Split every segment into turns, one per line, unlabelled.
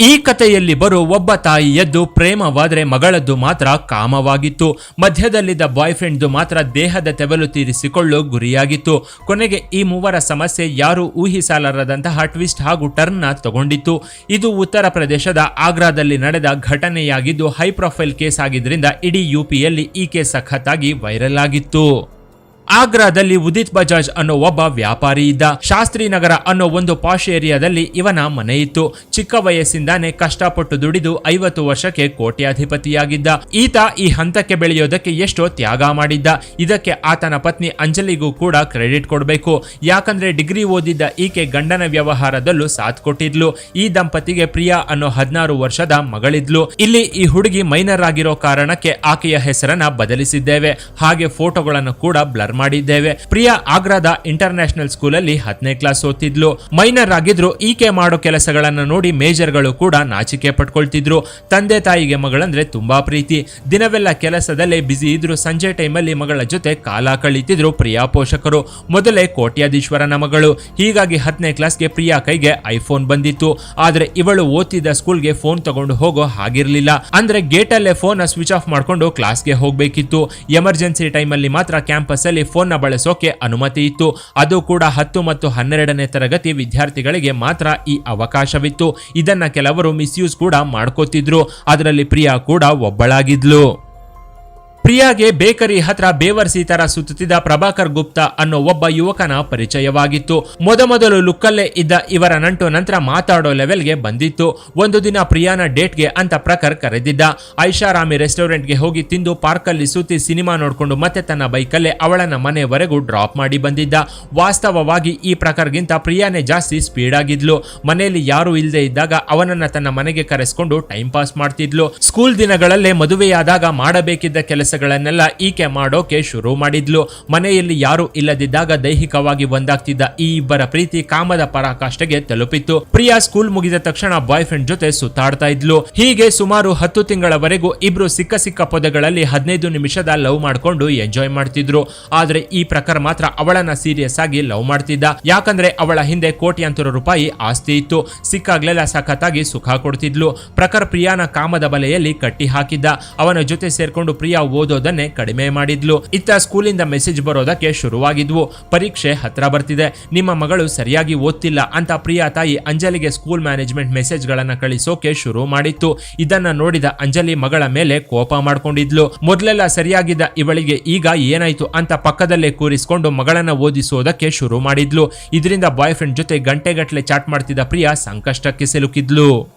ಈ ಕಥೆಯಲ್ಲಿ ಬರೋ ಒಬ್ಬ ತಾಯಿಯದ್ದು ಪ್ರೇಮವಾದರೆ ಮಗಳದ್ದು ಮಾತ್ರ ಕಾಮವಾಗಿತ್ತು. ಮಧ್ಯದಲ್ಲಿದ್ದ ಬಾಯ್ ಫ್ರೆಂಡ್ದು ಮಾತ್ರ ದೇಹದ ತೆವಲು ತೀರಿಸಿಕೊಳ್ಳೋ ಗುರಿಯಾಗಿತ್ತು. ಕೊನೆಗೆ ಈ ಮೂವರ ಸಮಸ್ಯೆ ಯಾರು ಊಹಿಸಲಾರದಂತಹ ಟ್ವಿಸ್ಟ್ ಹಾಗೂ ಟರ್ನ್ ತಗೊಂಡಿತ್ತು. ಇದು ಉತ್ತರ ಪ್ರದೇಶದ ಆಗ್ರಾದಲ್ಲಿ ನಡೆದ ಘಟನೆಯಾಗಿದ್ದು ಹೈ ಪ್ರೊಫೈಲ್ ಕೇಸ್ ಆಗಿದ್ದರಿಂದ ಇಡೀ ಯುಪಿಯಲ್ಲಿ ಈ ಕೇಸ್ ಸಖತ್ತಾಗಿ ವೈರಲ್ ಆಗಿತ್ತು. ಆಗ್ರಾದಲ್ಲಿ ಉದಿತ್ ಬಜಾಜ್ ಅನ್ನೋ ಒಬ್ಬ ವ್ಯಾಪಾರಿ ಇದ್ದ. ಶಾಸ್ತ್ರಿ ನಗರ ಅನ್ನೋ ಒಂದು ಪಾಶ್ ಏರಿಯಾದಲ್ಲಿ ಇವನ ಮನೆ ಇತ್ತು. ಚಿಕ್ಕ ವಯಸ್ಸಿಂದಾನೆ ಕಷ್ಟಪಟ್ಟು ದುಡಿದು ಐವತ್ತು ವರ್ಷಕ್ಕೆ ಕೋಟ್ಯಾಧಿಪತಿಯಾಗಿದ್ದ. ಈತ ಈ ಹಂತಕ್ಕೆ ಬೆಳೆಯೋದಕ್ಕೆ ಎಷ್ಟೋ ತ್ಯಾಗ ಮಾಡಿದ್ದ. ಇದಕ್ಕೆ ಆತನ ಪತ್ನಿ ಅಂಜಲಿಗೂ ಕೂಡ ಕ್ರೆಡಿಟ್ ಕೊಡಬೇಕು. ಯಾಕಂದ್ರೆ ಡಿಗ್ರಿ ಓದಿದ್ದ ಈಕೆ ಗಂಡನ ವ್ಯವಹಾರದಲ್ಲೂ ಸಾಥ್ ಕೊಟ್ಟಿದ್ಲು. ಈ ದಂಪತಿಗೆ ಪ್ರಿಯಾ ಅನ್ನೋ ಹದಿನಾರು ವರ್ಷದ ಮಗಳಿದ್ಲು. ಇಲ್ಲಿ ಈ ಹುಡುಗಿ ಮೈನರ್ ಆಗಿರೋ ಕಾರಣಕ್ಕೆ ಆಕೆಯ ಹೆಸರನ್ನ ಬದಲಿಸಿದ್ದೇವೆ. ಹಾಗೆ ಫೋಟೋಗಳನ್ನು ಕೂಡ ಬ್ಲರ್ ಮಾಡಿದ್ದೇವೆ. ಪ್ರಿಯಾ ಆಗ್ರಾದ ಸ್ಕೂಲ್ ಸ್ಕೂಲಲ್ಲಿ ಹತ್ತನೇ ಕ್ಲಾಸ್ ಓದ್ತಿದ್ಲು. ಮೈನರ್ ಆಗಿದ್ರು ಈಕೆ ಮಾಡೋ ಕೆಲಸಗಳನ್ನ ನೋಡಿ ಮೇಜರ್ಗಳು ಕೂಡ ನಾಚಿಕೆ ಪಟ್ಕೊಳ್ತಿದ್ರು. ತಂದೆ ತಾಯಿಗೆ ಮಗಳಂದ್ರೆ ತುಂಬಾ ಪ್ರೀತಿ. ದಿನವೆಲ್ಲ ಕೆಲಸದಲ್ಲೇ ಬ್ಯುಸಿ ಇದ್ರು. ಸಂಜೆ ಟೈಮಲ್ಲಿ ಮಗಳ ಜೊತೆ ಕಾಲ ಕಳೀತಿದ್ರು ಪ್ರಿಯಾ ಪೋಷಕರು. ಮೊದಲೇ ಕೋಟ್ಯಾಧೀಶ್ವರನ ಮಗಳು. ಹೀಗಾಗಿ ಹತ್ತನೇ ಕ್ಲಾಸ್ಗೆ ಪ್ರಿಯಾ ಕೈಗೆ ಐಫೋನ್ ಬಂದಿತ್ತು. ಆದ್ರೆ ಇವಳು ಓದ್ತಿದ್ದ ಸ್ಕೂಲ್ಗೆ ಫೋನ್ ತಗೊಂಡು ಹೋಗೋ ಹಾಗಿರ್ಲಿಲ್ಲ. ಅಂದ್ರೆ ಗೇಟಲ್ಲೇ ಫೋನ್ ಸ್ವಿಚ್ ಆಫ್ ಮಾಡ್ಕೊಂಡು ಕ್ಲಾಸ್ಗೆ ಹೋಗ್ಬೇಕಿತ್ತು. ಎಮರ್ಜೆನ್ಸಿ ಟೈಮಲ್ಲಿ ಮಾತ್ರ ಕ್ಯಾಂಪಸ್ ಅಲ್ಲಿ ಫೋನ್ನ ಬಳಸೋಕೆ ಅನುಮತಿ ಇತ್ತು. ಅದು ಕೂಡ ಹತ್ತು ಮತ್ತು ಹನ್ನೆರಡನೇ ತರಗತಿ ವಿದ್ಯಾರ್ಥಿಗಳಿಗೆ ಮಾತ್ರ ಈ ಅವಕಾಶವಿತ್ತು. ಇದನ್ನ ಕೆಲವರು ಮಿಸ್ಯೂಸ್ ಕೂಡ ಮಾಡ್ಕೋತಿದ್ರು. ಅದರಲ್ಲಿ ಪ್ರಿಯಾ ಕೂಡ ಒಬ್ಬಳಾಗಿದ್ಲು. ಪ್ರಿಯಾಗೆ ಬೇಕರಿ ಹತ್ರ ಬೇವರ್ಸಿ ತರ ಸುತ್ತುತ್ತಿದ್ದ ಪ್ರಭಾಕರ್ ಗುಪ್ತಾ ಅನ್ನೋ ಒಬ್ಬ ಯುವಕನ ಪರಿಚಯವಾಗಿತ್ತು. ಮೊದಮೊದಲು ಲುಕ್ಕಲ್ಲೇ ಇದ್ದ ಇವರ ನಂಟು ನಂತರ ಮಾತಾಡೋ ಲೆವೆಲ್ಗೆ ಬಂದಿತ್ತು. ಒಂದು ದಿನ ಪ್ರಿಯಾನ ಡೇಟ್ಗೆ ಅಂತ ಪ್ರಖರ್ ಕರೆದಿದ್ದ. ಐಷಾರಾಮಿ ರೆಸ್ಟೋರೆಂಟ್ಗೆ ಹೋಗಿ ತಿಂದು ಪಾರ್ಕಲ್ಲಿ ಸುತ್ತಿ ಸಿನಿಮಾ ನೋಡಿಕೊಂಡು ಮತ್ತೆ ತನ್ನ ಬೈಕಲ್ಲೇ ಅವಳನ್ನ ಮನೆವರೆಗೂ ಡ್ರಾಪ್ ಮಾಡಿ ಬಂದಿದ್ದ. ವಾಸ್ತವವಾಗಿ ಈ ಪ್ರಖರ್ಗಿಂತ ಪ್ರಿಯಾನೇ ಜಾಸ್ತಿ ಸ್ಪೀಡ್ ಆಗಿದ್ಲು. ಮನೆಯಲ್ಲಿ ಯಾರು ಇಲ್ಲದೆ ಇದ್ದಾಗ ಅವನನ್ನ ತನ್ನ ಮನೆಗೆ ಕರೆಸ್ಕೊಂಡು ಟೈಮ್ ಪಾಸ್ ಮಾಡ್ತಿದ್ಲು. ಸ್ಕೂಲ್ ದಿನಗಳಲ್ಲೇ ಮದುವೆಯಾದಾಗ ಮಾಡಬೇಕಿದ್ದ ಕೆಲಸಗಳನ್ನೆಲ್ಲ ಈಕೆ ಮಾಡೋಕೆ ಶುರು ಮಾಡಿದ್ಲು. ಮನೆಯಲ್ಲಿ ಯಾರು ಇಲ್ಲದಿದ್ದಾಗ ದೈಹಿಕವಾಗಿ ಒಂದಾಗ್ತಿದ್ದ ಈ ಇಬ್ಬರ ಪ್ರೀತಿ ಕಾಮದ ಪರಾಕಾಷ್ಠೆಗೆ ತಲುಪಿತ್ತು. ಪ್ರಿಯಾ ಸ್ಕೂಲ್ ಮುಗಿದ ತಕ್ಷಣ ಬಾಯ್ ಫ್ರೆಂಡ್ ಜೊತೆ ಸುತ್ತಾಡ್ತಾ ಇದ್ಲು. ಹೀಗೆ ಸುಮಾರು ಹತ್ತು ತಿಂಗಳವರೆಗೂ ಇಬ್ರು ಸಿಕ್ಕ ಸಿಕ್ಕ ಪದಗಳಲ್ಲಿ ಹದಿನೈದು ನಿಮಿಷದ ಲವ್ ಮಾಡ್ಕೊಂಡು ಎಂಜಾಯ್ ಮಾಡ್ತಿದ್ರು. ಆದ್ರೆ ಈ ಪ್ರಕಾರ ಮಾತ್ರ ಅವಳನ್ನ ಸೀರಿಯಸ್ ಆಗಿ ಲವ್ ಮಾಡ್ತಿದ್ದ. ಯಾಕಂದ್ರೆ ಅವಳ ಹಿಂದೆ ಕೋಟ್ಯಾಂತರ ರೂಪಾಯಿ ಆಸ್ತಿ ಇತ್ತು. ಸಿಕ್ಕಾಗ್ಲೆಲ್ಲ ಸಖತ್ತಾಗಿ ಸುಖ ಕೊಡ್ತಿದ್ಲು. ಪ್ರಖರ್ ಪ್ರಿಯಾನ ಕಾಮದ ಬಲೆಯಲ್ಲಿ ಕಟ್ಟಿ ಹಾಕಿದ್ದ. ಅವನ ಜೊತೆ ಸೇರ್ಕೊಂಡು ಪ್ರಿಯಾ ಓದೋದನ್ನೇ ಕಡಿಮೆ ಮಾಡಿದ್ಲು. ಇತ್ತ ಸ್ಕೂಲಿಂದ ಮೆಸೇಜ್ ಬರೋದಕ್ಕೆ ಶುರುವಾಗಿದ್ವು. ಪರೀಕ್ಷೆ ಹತ್ರ ಬರ್ತಿದೆ. ನಿಮ್ಮ ಮಗಳು ಸರಿಯಾಗಿ ಓದ್ತಿಲ್ಲ ಅಂತ ಪ್ರಿಯಾ ತಾಯಿ ಅಂಜಲಿಗೆ ಸ್ಕೂಲ್ ಮ್ಯಾನೇಜ್ಮೆಂಟ್ ಮೆಸೇಜ್ಗಳನ್ನ ಕಳಿಸೋಕೆ ಶುರು ಮಾಡಿತ್ತು. ಇದನ್ನ ನೋಡಿದ ಅಂಜಲಿ ಮಗಳ ಮೇಲೆ ಕೋಪ ಮಾಡ್ಕೊಂಡಿದ್ಲು. ಮೊದಲೆಲ್ಲ ಸರಿಯಾಗಿದ್ದ ಇವಳಿಗೆ ಈಗ ಏನಾಯ್ತು ಅಂತ ಪಕ್ಕದಲ್ಲೇ ಕೂರಿಸ್ಕೊಂಡು ಮಗಳನ್ನ ಓದಿಸೋದಕ್ಕೆ ಶುರು ಮಾಡಿದ್ಲು. ಇದರಿಂದ ಬಾಯ್ ಫ್ರೆಂಡ್ ಜೊತೆ ಗಂಟೆಗಟ್ಟಲೆ ಚಾಟ್ ಮಾಡ್ತಿದ್ದ ಪ್ರಿಯಾ ಸಂಕಷ್ಟಕ್ಕೆ ಸಿಲುಕಿದ್ಲು.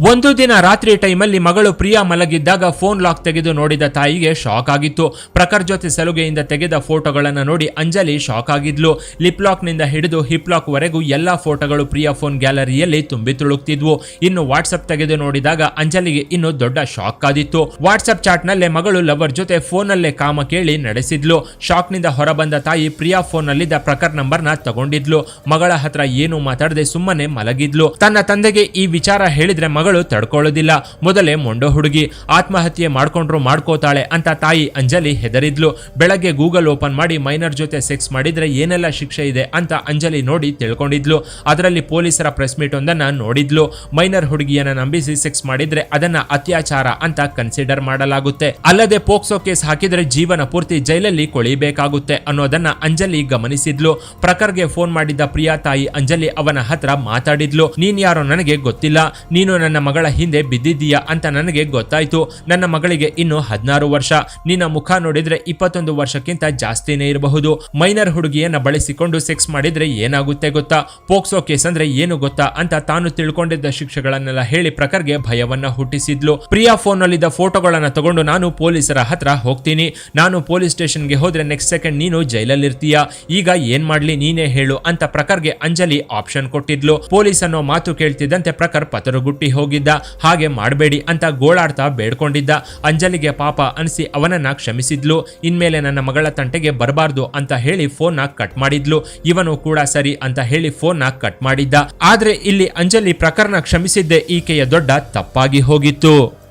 ಒಂದು ದಿನ ರಾತ್ರಿ ಟೈಮಲ್ಲಿ ಮಗಳು ಪ್ರಿಯಾ ಮಲಗಿದ್ದಾಗ ಫೋನ್ ಲಾಕ್ ತೆಗೆದು ನೋಡಿದ ತಾಯಿಗೆ ಶಾಕ್ ಆಗಿತ್ತು. ಪ್ರಖರ್ ಜೊತೆ ಸಲುಗೆಯಿಂದ ತೆಗೆದ ಫೋಟೋಗಳನ್ನು ನೋಡಿ ಅಂಜಲಿ ಶಾಕ್ ಆಗಿದ್ಲು. ಲಿಪ್ ಲಾಕ್ನಿಂದ ಹಿಡಿದು ಹಿಪ್ ಲಾಕ್ ವರೆಗೂ ಎಲ್ಲಾ ಫೋಟೋಗಳು ಪ್ರಿಯಾ ಫೋನ್ ಗ್ಯಾಲರಿಯಲ್ಲಿ ತುಂಬಿ ತುಳುಕ್ತಿದ್ವು. ಇನ್ನು ವಾಟ್ಸ್ಆಪ್ ತೆಗೆದು ನೋಡಿದಾಗ ಅಂಜಲಿಗೆ ಇನ್ನು ದೊಡ್ಡ ಶಾಕ್ ಆದಿತ್ತು. ವಾಟ್ಸ್ಆಪ್ ಚಾಟ್ ನಲ್ಲೇ ಮಗಳು ಲವರ್ ಜೊತೆ ಫೋನಲ್ಲೇ ಕಾಮ ಕೇಳಿ ನಡೆಸಿದ್ಲು. ಶಾಕ್ನಿಂದ ಹೊರಬಂದ ತಾಯಿ ಪ್ರಿಯಾ ಫೋನ್ ನಲ್ಲಿದ್ದ ಪ್ರಖರ್ ನಂಬರ್ನ ತಗೊಂಡಿದ್ಲು. ಮಗಳ ಹತ್ರ ಏನು ಮಾತಾಡದೆ ಸುಮ್ಮನೆ ಮಲಗಿದ್ಲು. ತನ್ನ ತಂದೆಗೆ ಈ ವಿಚಾರ ಹೇಳಿದ್ರೆ ಮಗಳು ತಡ್ಕೊಳ್ಳೋದಿಲ್ಲ. ಮೊದಲೇ ಮೊಂಡೋ ಹುಡುಗಿ, ಆತ್ಮಹತ್ಯೆ ಮಾಡ್ಕೊಂಡ್ರು ಮಾಡ್ಕೋತಾಳೆ ಅಂತ ತಾಯಿ ಅಂಜಲಿ ಹೆದರಿದ್ಲು. ಬೆಳಗ್ಗೆ ಗೂಗಲ್ ಓಪನ್ ಮಾಡಿ ಮೈನರ್ ಜೊತೆ ಸೆಕ್ಸ್ ಮಾಡಿದ್ರೆ ಏನೆಲ್ಲ ಶಿಕ್ಷೆ ಇದೆ ಅಂತ ಅಂಜಲಿ ನೋಡಿ ತಿಳ್ಕೊಂಡಿದ್ಲು. ಅದರಲ್ಲಿ ಪೊಲೀಸರ ಪ್ರೆಸ್ ಮೀಟ್ ಒಂದನ್ನ ನೋಡಿದ್ಲು. ಮೈನರ್ ಹುಡುಗಿಯನ್ನ ನಂಬಿಸಿ ಸೆಕ್ಸ್ ಮಾಡಿದ್ರೆ ಅದನ್ನ ಅತ್ಯಾಚಾರ ಅಂತ ಕನ್ಸಿಡರ್ ಮಾಡಲಾಗುತ್ತೆ. ಅಲ್ಲದೆ ಪೋಕ್ಸೋ ಕೇಸ್ ಹಾಕಿದ್ರೆ ಜೀವನ ಪೂರ್ತಿ ಜೈಲಲ್ಲಿ ಕೊಳಿಬೇಕಾಗುತ್ತೆ ಅನ್ನೋದನ್ನ ಅಂಜಲಿ ಗಮನಿಸಿದ್ಲು. ಪ್ರಖರ್ಗೆ ಫೋನ್ ಮಾಡಿದ್ದ ಪ್ರಿಯಾ ತಾಯಿ ಅಂಜಲಿ ಅವನ ಹತ್ರ ಮಾತಾಡಿದ್ಲು. ನೀನ್ ಯಾರೋ ನನಗೆ ಗೊತ್ತಿಲ್ಲ. ನೀನು ಮಗಳ ಹಿಂದೆ ಬಿದ್ದಿದ್ದೀಯಾ ಅಂತ ನನಗೆ ಗೊತ್ತಾಯ್ತು. ನನ್ನ ಮಗಳಿಗೆ ಇನ್ನು ಹದಿನಾರು ವರ್ಷ. ನಿನ್ನ ಮುಖ ನೋಡಿದ್ರೆ ಇಪ್ಪತ್ತೊಂದು ವರ್ಷಕ್ಕಿಂತ ಜಾಸ್ತಿನೇ ಇರಬಹುದು. ಮೈನರ್ ಹುಡುಗಿಯನ್ನ ಬಳಸಿಕೊಂಡು ಸೆಕ್ಸ್ ಮಾಡಿದ್ರೆ ಏನಾಗುತ್ತೆ ಗೊತ್ತಾ? ಪೋಕ್ಸೋ ಕೇಸ್ ಅಂದ್ರೆ ಏನು ಗೊತ್ತಾ ಅಂತ ತಾನು ತಿಳ್ಕೊಂಡಿದ್ದ ಶಿಕ್ಷೆಗಳನ್ನೆಲ್ಲ ಹೇಳಿ ಪ್ರಖರ್ಗೆ ಭಯವನ್ನ ಹುಟ್ಟಿಸಿದ್ಲು. ಪ್ರಿಯಾ ಫೋನ್ ನಲ್ಲಿದ್ದ ಫೋಟೋಗಳನ್ನ ತಗೊಂಡು ನಾನು ಪೊಲೀಸರ ಹತ್ರ ಹೋಗ್ತೀನಿ. ನಾನು ಪೊಲೀಸ್ ಸ್ಟೇಷನ್ಗೆ ಹೋದ್ರೆ ನೆಕ್ಸ್ಟ್ ಸೆಕೆಂಡ್ ನೀನು ಜೈಲಲ್ಲಿರ್ತೀಯ? ಈಗ ಏನ್ ಮಾಡ್ಲಿ ನೀನೇ ಹೇಳು ಅಂತ ಪ್ರಖರ್ಗೆ ಅಂಜಲಿ ಆಪ್ಷನ್ ಕೊಟ್ಟಿದ್ಲು. ಪೊಲೀಸ್ ಅನ್ನೋ ಮಾತು ಕೇಳ್ತಿದ್ದಂತೆ ಪ್ರಖರ್ ಪತರುಗುಟ್ಟಿ ಹೋಗಿದ್ದ. ಹಾಗೆ ಮಾಡಬೇಡಿ ಅಂತ ಗೋಳಾಡ್ತಾ ಬೇಡ್ಕೊಂಡಿದ್ದ. ಅಂಜಲಿಗೆ ಪಾಪ ಅನಿಸಿ ಅವನನ್ನ ಕ್ಷಮಿಸಿದ್ಲು. ಇನ್ಮೇಲೆ ನನ್ನ ಮಗಳ ತಂಟೆಗೆ ಬರಬಾರ್ದು ಅಂತ ಹೇಳಿ ಫೋನ್ ಕಟ್ ಮಾಡಿದ್ಲು. ಇವನು ಕೂಡ ಸರಿ ಅಂತ ಹೇಳಿ ಫೋನ್ ಕಟ್ ಮಾಡಿದ್ದ. ಆದ್ರೆ ಇಲ್ಲಿ ಅಂಜಲಿ ಪ್ರಕರಣ ಕ್ಷಮಿಸಿದ್ದೆ ಈಕೆಯ ದೊಡ್ಡ ತಪ್ಪಾಗಿ ಹೋಗಿತ್ತು.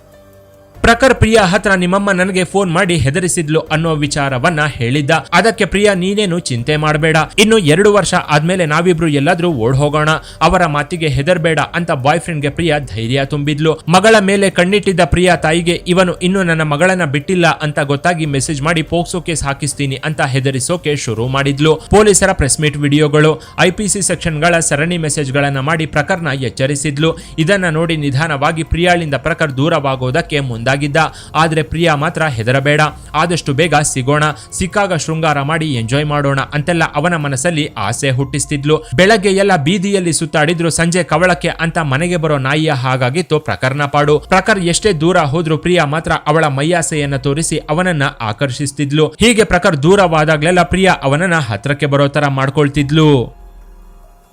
ಪ್ರಖರ್ ಪ್ರಿಯಾ ಹತ್ರ ನಿಮ್ಮಮ್ಮ ನನಗೆ ಫೋನ್ ಮಾಡಿ ಹೆದರಿಸಿದ್ಲು ಅನ್ನೋ ವಿಚಾರವನ್ನ ಹೇಳಿದ್ದ. ಅದಕ್ಕೆ ಪ್ರಿಯಾ, ನೀನೇನು ಚಿಂತೆ ಮಾಡಬೇಡ. ಇನ್ನು ಎರಡು ವರ್ಷ ಆದ್ಮೇಲೆ ನಾವಿಬ್ರು ಎಲ್ಲಾದ್ರೂ ಓಡ್ ಹೋಗೋಣ. ಅವರ ಮಾತಿಗೆ ಹೆದರ್ಬೇಡ ಅಂತ ಬಾಯ್ ಫ್ರೆಂಡ್ಗೆ ಪ್ರಿಯಾ ಧೈರ್ಯ ತುಂಬಿದ್ಲು. ಮಗಳ ಮೇಲೆ ಕಣ್ಣಿಟ್ಟಿದ್ದ ಪ್ರಿಯಾ ತಾಯಿಗೆ, ಇವನು ಇನ್ನು ನನ್ನ ಮಗಳನ್ನ ಬಿಟ್ಟಿಲ್ಲ ಅಂತ ಗೊತ್ತಾಗಿ ಮೆಸೇಜ್ ಮಾಡಿ ಪೋಕ್ಸೋ ಕೇಸ್ ಹಾಕಿಸ್ತೀನಿ ಅಂತ ಹೆದರಿಸೋಕೆ ಶುರು ಮಾಡಿದ್ಲು. ಪೊಲೀಸರ ಪ್ರೆಸ್ ಮೀಟ್ ವಿಡಿಯೋಗಳು ಐಪಿಸಿ ಸೆಕ್ಷನ್ಗಳ ಸರಣಿ ಮೆಸೇಜ್ಗಳನ್ನ ಮಾಡಿ ಪ್ರಕರಣ ಎಚ್ಚರಿಸಿದ್ಲು. ಇದನ್ನ ನೋಡಿ ನಿಧಾನವಾಗಿ ಪ್ರಿಯಾಳಿಂದ ಪ್ರಕರ್ ದೂರವಾಗೋದಕ್ಕೆ ಮುಂದಾಗಿದ್ದ ಆದರೆ ಪ್ರಿಯಾ ಮಾತ್ರ ಹೆದರಬೇಡ. ಆದಷ್ಟು ಬೇಗ ಸಿಗೋಣ. ಸಿಕ್ಕಾಗ ಶೃಂಗಾರ ಮಾಡಿ ಎಂಜಾಯ್ ಮಾಡೋಣ ಅಂತೆಲ್ಲ ಅವನ ಮನಸ್ಸಲ್ಲಿ ಆಸೆ ಹುಟ್ಟಿಸ್ತಿದ್ಲು. ಬೆಳಗ್ಗೆ ಎಲ್ಲ ಬೀದಿಯಲ್ಲಿ ಸುತ್ತಾಡಿದ್ರು ಸಂಜೆ ಕವಳಕ್ಕೆ ಅಂತ ಮನೆಗೆ ಬರೋ ನಾಯಿಯ ಹಾಗಾಗಿತ್ತು ಪ್ರಕರಣ ಪಾಡು. ಪ್ರಕರ್ ಎಷ್ಟೇ ದೂರ ಹೋದ್ರು ಪ್ರಿಯಾ ಮಾತ್ರ ಅವಳ ಮೈಯಾಸೆಯನ್ನ ತೋರಿಸಿ ಅವನನ್ನ ಆಕರ್ಷಿಸ್ತಿದ್ಲು. ಹೀಗೆ ಪ್ರಕರ್ ದೂರವಾದಾಗ್ಲೆಲ್ಲ ಪ್ರಿಯಾ ಅವನನ್ನ ಹತ್ರಕ್ಕೆ ಬರೋ ತರ ಮಾಡ್ಕೊಳ್ತಿದ್ಲು.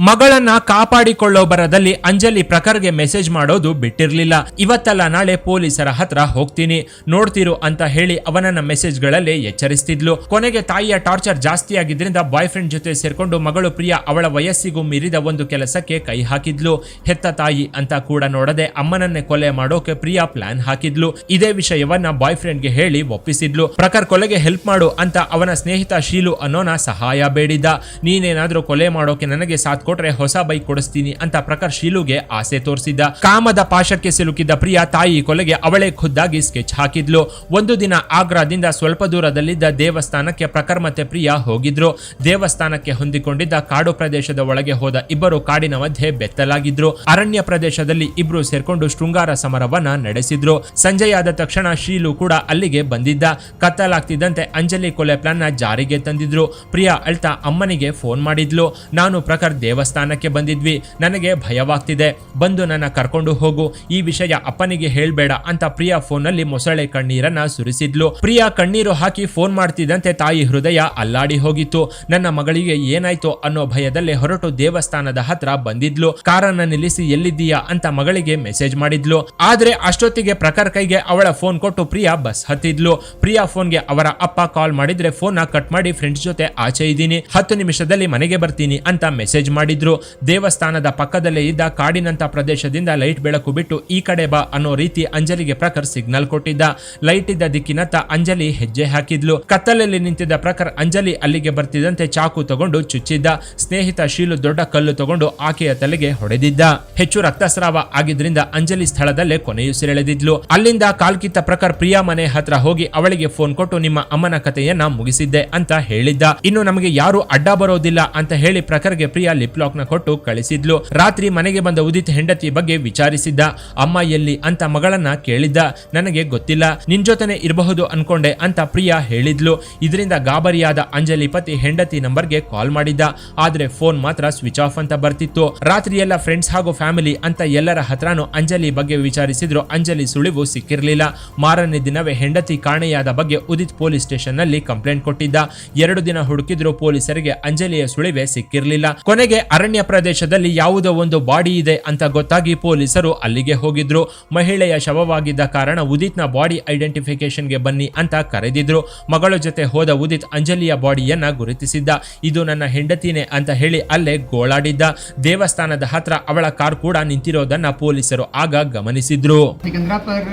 ಮಗಳನ್ನ ಕಾಪಾಡಿಕೊಳ್ಳೋ ಬರದಲ್ಲಿ ಅಂಜಲಿ ಪ್ರಖರ್ಗೆ ಮೆಸೇಜ್ ಮಾಡೋದು ಬಿಟ್ಟಿರ್ಲಿಲ್ಲ. ಇವತ್ತಲ್ಲ ನಾಳೆ ಪೊಲೀಸರ ಹತ್ರ ಹೋಗ್ತೀನಿ. ನೋಡ್ತಿರು ಅಂತ ಹೇಳಿ ಅವನನ್ನ ಮೆಸೇಜ್ಗಳಲ್ಲಿ ಎಚ್ಚರಿಸ್ತಿದ್ಲು. ಕೊನೆಗೆ ತಾಯಿಯ ಟಾರ್ಚರ್ ಜಾಸ್ತಿ ಆಗಿದ್ರಿಂದ ಬಾಯ್ ಫ್ರೆಂಡ್ ಜೊತೆ ಸೇರ್ಕೊಂಡು ಮಗಳು ಪ್ರಿಯ ಅವಳ ವಯಸ್ಸಿಗೂ ಮೀರಿದ ಒಂದು ಕೆಲಸಕ್ಕೆ ಕೈ ಹಾಕಿದ್ಲು. ಹೆತ್ತ ತಾಯಿ ಅಂತ ಕೂಡ ನೋಡದೆ ಅಮ್ಮನನ್ನೇ ಕೊಲೆ ಮಾಡೋಕೆ ಪ್ರಿಯಾ ಪ್ಲಾನ್ ಹಾಕಿದ್ಲು. ಇದೇ ವಿಷಯವನ್ನ ಬಾಯ್ ಫ್ರೆಂಡ್ಗೆ ಹೇಳಿ ಒಪ್ಪಿಸಿದ್ಲು. ಪ್ರಖರ್ ಕೊಲೆಗೆ ಹೆಲ್ಪ್ ಮಾಡು ಅಂತ ಅವನ ಸ್ನೇಹಿತ ಶೀಲು ಅನ್ನೋನ ಸಹಾಯ ಬೇಡಿದ್ದ. ನೀನೇನಾದ್ರೂ ಕೊಲೆ ಮಾಡೋಕೆ ನನಗೆ ಸಾಥ್ ಕೊಟ್ರೆ ಹೊಸ ಬೈಕ್ ಕೊಡಿಸ್ತೀನಿ ಅಂತ ಪ್ರಕಾಶ್ ಶೀಲುಗೆ ಆಸೆ ತೋರಿಸಿದ್ದ. ಕಾಮದ ಪಾಶಕ್ಕೆ ಸಿಲುಕಿದ್ದ ಪ್ರಿಯಾ ತಾಯಿ ಕೊಲೆಗೆ ಅವಳೇ ಖುದ್ದಾಗಿ ಸ್ಕೆಚ್ ಹಾಕಿದ್ಲು. ಒಂದು ದಿನ ಆಗ್ರಾದಿಂದ ಸ್ವಲ್ಪ ದೂರದಲ್ಲಿದ್ದ ದೇವಸ್ಥಾನಕ್ಕೆ ಪ್ರಖರ್ ಮತ್ತೆ ಪ್ರಿಯಾ ಹೋಗಿದ್ರು. ದೇವಸ್ಥಾನಕ್ಕೆ ಹೊಂದಿಕೊಂಡಿದ್ದ ಕಾಡು ಪ್ರದೇಶದ ಒಳಗೆ ಹೋದ ಇಬ್ಬರು ಕಾಡಿನ ಮಧ್ಯೆ ಬೆತ್ತಲಾಗಿದ್ರು. ಅರಣ್ಯ ಪ್ರದೇಶದಲ್ಲಿ ಇಬ್ರು ಸೇರ್ಕೊಂಡು ಶೃಂಗಾರ ಸಮರವನ್ನ ನಡೆಸಿದ್ರು. ಸಂಜೆಯಾದ ತಕ್ಷಣ ಶೀಲು ಕೂಡ ಅಲ್ಲಿಗೆ ಬಂದಿದ್ದ. ಕತ್ತಲಾಗ್ತಿದ್ದಂತೆ ಅಂಜಲಿ ಕೊಲೆ ಪ್ಲಾನ್ ಜಾರಿಗೆ ತಂದಿದ್ರು. ಪ್ರಿಯಾ ಅಳ್ತಾ ಅಮ್ಮನಿಗೆ ಫೋನ್ ಮಾಡಿದ್ಲು. ನಾನು ಪ್ರಖರ್ ದೇವಸ್ಥಾನಕ್ಕೆ ಬಂದಿದ್ವಿ. ನನಗೆ ಭಯವಾಗ್ತಿದೆ. ಬಂದು ನನ್ನ ಕರ್ಕೊಂಡು ಹೋಗು. ಈ ವಿಷಯ ಅಪ್ಪನಿಗೆ ಹೇಳ್ಬೇಡ ಅಂತ ಪ್ರಿಯಾ ಫೋನ್ನಲ್ಲಿ ಮೊಸಳೆ ಕಣ್ಣೀರನ್ನ ಸುರಿಸಿದ್ಲು. ಪ್ರಿಯಾ ಕಣ್ಣೀರು ಹಾಕಿ ಫೋನ್ ಮಾಡ್ತಿದ್ದಂತೆ ತಾಯಿ ಹೃದಯ ಅಲ್ಲಾಡಿ ಹೋಗಿತ್ತು. ನನ್ನ ಮಗಳಿಗೆ ಏನಾಯ್ತು ಅನ್ನೋ ಭಯದಲ್ಲೇ ಹೊರಟು ದೇವಸ್ಥಾನದ ಹತ್ರ ಬಂದಿದ್ಲು. ಕಾರನ್ನ ನಿಲ್ಲಿಸಿ ಎಲ್ಲಿದ್ದೀಯಾ ಅಂತ ಮಗಳಿಗೆ ಮೆಸೇಜ್ ಮಾಡಿದ್ಲು. ಆದ್ರೆ ಅಷ್ಟೊತ್ತಿಗೆ ಪ್ರಖರ್ ಕೈಗೆ ಅವಳ ಫೋನ್ ಕೊಟ್ಟು ಪ್ರಿಯಾ ಬಸ್ ಹತ್ತಿದ್ಲು. ಪ್ರಿಯಾ ಫೋನ್ಗೆ ಅವರ ಅಪ್ಪ ಕಾಲ್ ಮಾಡಿದ್ರೆ ಫೋನ್ ಕಟ್ ಮಾಡಿ ಫ್ರೆಂಡ್ಸ್ ಜೊತೆ ಆಚೆ ಇದ್ದೀನಿ. ಹತ್ತು ನಿಮಿಷದಲ್ಲಿ ಮನೆಗೆ ಬರ್ತೀನಿ ಅಂತ ಮೆಸೇಜ್ ಮಾಡಿದ್ರು. ದೇವಸ್ಥಾನದ ಪಕ್ಕದಲ್ಲೇ ಇದ್ದ ಕಾಡಿನಂತ ಪ್ರದೇಶದಿಂದ ಲೈಟ್ ಬೆಳಕು ಬಿಟ್ಟು ಈ ಕಡೆ ಬಾ ಅನ್ನೋ ರೀತಿ ಅಂಜಲಿಗೆ ಪ್ರಖರ್ ಸಿಗ್ನಲ್ ಕೊಟ್ಟಿದ್ದ. ಲೈಟ್ ಇದ್ದ ದಿಕ್ಕಿನತ್ತ ಅಂಜಲಿ ಹೆಜ್ಜೆ ಹಾಕಿದ್ಲು. ಕತ್ತಲಲ್ಲಿ ನಿಂತಿದ್ದ ಪ್ರಖರ್ ಅಂಜಲಿ ಅಲ್ಲಿಗೆ ಬರ್ತಿದ್ದಂತೆ ಚಾಕು ತಗೊಂಡು ಚುಚ್ಚಿದ್ದ. ಸ್ನೇಹಿತ ಶೀಲು ದೊಡ್ಡ ಕಲ್ಲು ತಗೊಂಡು ಆಕೆಯ ತಲೆಗೆ ಹೊಡೆದಿದ್ದ. ಹೆಚ್ಚು ರಕ್ತಸ್ರಾವ ಆಗಿದ್ರಿಂದ ಅಂಜಲಿ ಸ್ಥಳದಲ್ಲೇ ಕೊನೆಯುಸಿರೆಳೆದಿದ್ಲು ಅಲ್ಲಿಂದ ಕಾಲ್ಕಿತ್ತ ಪ್ರಖರ್ ಪ್ರಿಯಾ ಮನೆ ಹತ್ರ ಹೋಗಿ ಅವಳಿಗೆ ಫೋನ್ ಕೊಟ್ಟು ನಿಮ್ಮ ಅಮ್ಮನ ಕಥೆಯನ್ನ ಮುಗಿಸಿದ್ದೆ ಅಂತ ಹೇಳಿದ್ದ. ಇನ್ನು ನಮಗೆ ಯಾರು ಅಡ್ಡ ಬರೋದಿಲ್ಲ ಅಂತ ಹೇಳಿ ಪ್ರಖರ್ಗೆ ಪ್ರಿಯಾ ಲಿಪ್ ಲಾಕ್ನ ಕೊಟ್ಟು ಕಳಿಸಿದ್ಲು. ರಾತ್ರಿ ಮನೆಗೆ ಬಂದ ಉದಿತ್ ಹೆಂಡತಿ ಬಗ್ಗೆ ವಿಚಾರಿಸಿದ್ದ. ಅಮ್ಮ ಎಲ್ಲಿ ಅಂತ ಮಗಳನ್ನ ಕೇಳಿದ್ದ. ನನಗೆ ಗೊತ್ತಿಲ್ಲ. ನಿನ್ ಜೊತೆನೆ ಇರಬಹುದು ಅನ್ಕೊಂಡೆ ಅಂತ ಪ್ರಿಯಾ ಹೇಳಿದ್ಲು. ಇದರಿಂದ ಗಾಬರಿಯಾದ ಅಂಜಲಿ ಪತಿ ಹೆಂಡತಿ ನಂಬರ್ಗೆ ಕಾಲ್ ಮಾಡಿದ್ದ. ಆದ್ರೆ ಫೋನ್ ಮಾತ್ರ ಸ್ವಿಚ್ ಆಫ್ ಅಂತ ಬರ್ತಿತ್ತು. ರಾತ್ರಿ ಎಲ್ಲ ಫ್ರೆಂಡ್ಸ್ ಹಾಗೂ ಫ್ಯಾಮಿಲಿ ಅಂತ ಎಲ್ಲರ ಹತ್ರನೂ ಅಂಜಲಿ ಬಗ್ಗೆ ವಿಚಾರಿಸಿದ್ರು. ಅಂಜಲಿ ಸುಳಿವು ಸಿಕ್ಕಿರಲಿಲ್ಲ. ಮಾರನೇ ದಿನವೇ ಹೆಂಡತಿ ಕಾಣೆಯಾದ ಬಗ್ಗೆ ಉದಿತ್ ಪೊಲೀಸ್ ಸ್ಟೇಷನ್ನಲ್ಲಿ ಕಂಪ್ಲೇಂಟ್ ಕೊಟ್ಟಿದ್ದ. ಎರಡು ದಿನ ಹುಡುಕಿದ್ರು ಪೊಲೀಸರಿಗೆ ಅಂಜಲಿಯ ಸುಳಿವೆ ಸಿಕ್ಕಿರಲಿಲ್ಲ. ಕೊನೆಗೆ ಅರಣ್ಯ ಪ್ರದೇಶದಲ್ಲಿ ಯಾವುದೋ ಒಂದು ಬಾಡಿ ಇದೆ ಅಂತ ಗೊತ್ತಾಗಿ ಪೊಲೀಸರು ಅಲ್ಲಿಗೆ ಹೋಗಿದ್ರು ಮಹಿಳೆಯ ಶವವಾಗಿದ್ದ ಕಾರಣ ಉದಿತ್ನ ಬಾಡಿ ಐಡೆಂಟಿಫಿಕೇಶನ್ಗೆ ಬನ್ನಿ ಅಂತ ಕರೆದಿದ್ರು ಮಗಳ ಜೊತೆ ಹೋದ ಉದಿತ್ ಅಂಜಲಿಯ ಬಾಡಿಯನ್ನ ಗುರುತಿಸಿದ್ದ ಇದು ನನ್ನ ಹೆಂಡತಿನೇ ಅಂತ ಹೇಳಿ ಅಲ್ಲೇ ಗೋಳಾಡಿದ್ದ ದೇವಸ್ಥಾನದ ಹತ್ರ ಅವಳ ಕಾರ್ ಕೂಡ ನಿಂತಿರೋದನ್ನ ಪೊಲೀಸರು ಆಗ ಗಮನಿಸಿದ್ರು
सिकंदरा पर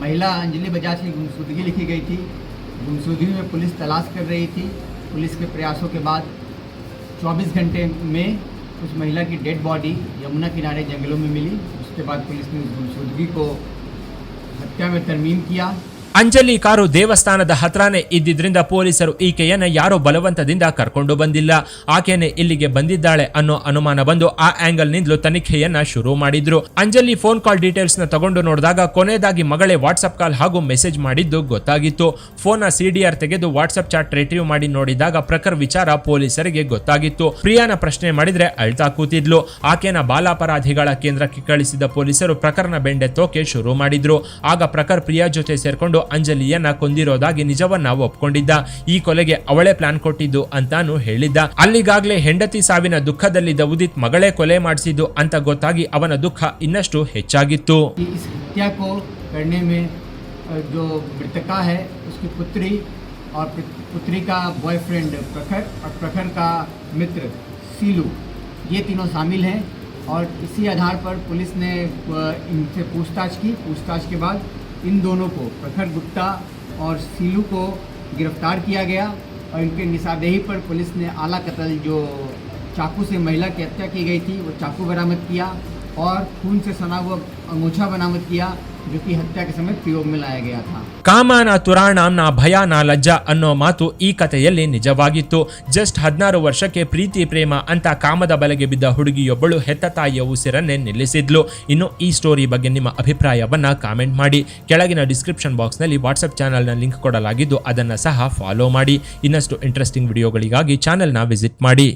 महिला अंजलि बजाज की गुमशुदगी लिखी गई थी गुमशुदगी में पुलिस तलाश कर रही थी पुलिस के प्रयासों के बाद 24 घंटे में उस महिला की डेड बॉडी यमुना किनारे जंगलों में मिली। उसके बाद पुलिस ने उस गुमशुदगी को हत्या में तरमीम किया।
ಅಂಜಲಿ ಕಾರು ದೇವಸ್ಥಾನದ ಹತ್ರನೇ ಇದ್ದಿದ್ರಿಂದ ಪೊಲೀಸರು ಈಕೆಯನ್ನ ಯಾರೋ ಬಲವಂತದಿಂದ ಕರ್ಕೊಂಡು ಬಂದಿಲ್ಲ. ಆಕೆಯನ್ನೇ ಇಲ್ಲಿಗೆ ಬಂದಿದ್ದಾಳೆ ಅನ್ನೋ ಅನುಮಾನ ಬಂದು ಆ ಆಂಗಲ್ ನಿಂದಲೂ ತನಿಖೆಯನ್ನ ಶುರು ಮಾಡಿದ್ರು. ಅಂಜಲಿ ಫೋನ್ ಕಾಲ್ ಡೀಟೇಲ್ಸ್ನ ತಗೊಂಡು ನೋಡಿದಾಗ ಕೊನೆಯದಾಗಿ ಮಗಳೇ ವಾಟ್ಸ್ಆಪ್ ಕಾಲ್ ಹಾಗೂ ಮೆಸೇಜ್ ಮಾಡಿದ್ದು ಗೊತ್ತಾಗಿತ್ತು. ಫೋನ್ನ ಸಿಡಿಆರ್ ತೆಗೆದು ವಾಟ್ಸ್ಆಪ್ ಚಾಟ್ ರಿಟ್ರೀವ್ ಮಾಡಿ ನೋಡಿದಾಗ ಪ್ರಖರ್ ವಿಚಾರ ಪೊಲೀಸರಿಗೆ ಗೊತ್ತಾಗಿತ್ತು. ಪ್ರಿಯಾನ ಪ್ರಶ್ನೆ ಮಾಡಿದ್ರೆ ಅಳ್ತಾ ಕೂತಿದ್ಲು. ಆಕೆನ ಬಾಲಾಪರಾಧಿಗಳ ಕೇಂದ್ರಕ್ಕೆ ಕಳಿಸಿದ ಪೊಲೀಸರು ಪ್ರಕರಣ ತೋಕೆ ಶುರು ಮಾಡಿದ್ರು. ಆಗ ಪ್ರಖರ್ ಪ್ರಿಯಾ ಜೊತೆ ಸೇರ್ಕೊಂಡು ಅಂಜಲಿಯನ್ನ ಕೊಂದಿರೋದಾಗಿ ನಿಜವನ್ನ ಒಪ್ಕೊಂಡಿದ್ದ ಈ ಕೊಲೆಗೆ ಅವಳೇ ಪ್ಲಾನ್ ಕೊಟ್ಟಿದ್ದು ಅಂತಾನು ಹೇಳಿದ್ದ ಅಲ್ಲಿಗಾಗ್ಲೇ ಹೆಂಡತಿ ಸಾವಿನ ದುಃಖದಲ್ಲಿದ್ದ ಉದಿತ್ ಮಗಳೇ ಕೊಲೆ ಮಾಡಿಸಿದ್ದು ಅಂತ ಗೊತ್ತಾಗಿ ಅವನ ದುಃಖ ಇನ್ನಷ್ಟು ಹೆಚ್ಚಾಗಿತ್ತು
कि इस हत्या को करने में अ, जो मृतका है उसकी पुत्री और पुत- पुत्री का बॉयफ्रेंड प्रखर और प्रखर का मित्र सीलू ये तीनों शामिल हैं और इसी आधार पर पुलिस ने अ, इनसे पूछताछ की पूछताछ के बाद इन दोनों को, प्रखर गुप्ता और सीलू को गिरफ़्तार किया गया और इनके निशादेही पर पुलिस ने आला कतल जो चाकू से महिला की हत्या की गई थी, वो चाकू बरामद किया और खून से सना हुआ अंगूछा बरामद किया। जो कि हत्या के समय प्रयोग में लाया गया था
ಕಾಮನ ತುರಾಣಂನ ಭಯಾನ ಲಜ್ಜ ಅನ್ನೋ ಮಾತು ಈ ಕಥೆಯಲ್ಲಿ ನಿಜವಾಗಿತ್ತು ಜಸ್ಟ್ ಹದಿನಾರು ವರ್ಷಕ್ಕೆ ಪ್ರೀತಿ ಪ್ರೇಮ ಅಂತ ಕಾಮದ ಬಲೆಗೆ ಬಿದ್ದ ಹುಡುಗಿಯೊಬ್ಬಳು ಹೆತ್ತ ತಾಯಿಯ ಉಸಿರನ್ನೇ ನಿಲ್ಲಿಸಿದ್ಲು ಇನ್ನು ಈ ಸ್ಟೋರಿ ಬಗ್ಗೆ ನಿಮ್ಮ ಅಭಿಪ್ರಾಯವನ್ನ ಕಾಮೆಂಟ್ ಮಾಡಿ ಕೆಳಗಿನ ಡಿಸ್ಕ್ರಿಪ್ಷನ್ ಬಾಕ್ಸ್ನಲ್ಲಿ ವಾಟ್ಸಪ್ ಚಾನಲ್ನ ಲಿಂಕ್ ಕೊಡಲಾಗಿದ್ದು ಅದನ್ನು ಸಹ ಫಾಲೋ ಮಾಡಿ ಇನ್ನಷ್ಟು ಇಂಟ್ರೆಸ್ಟಿಂಗ್ ವಿಡಿಯೋಗಳಿಗಾಗಿ ಚಾನೆಲ್ನ ವಿಸಿಟ್ ಮಾಡಿ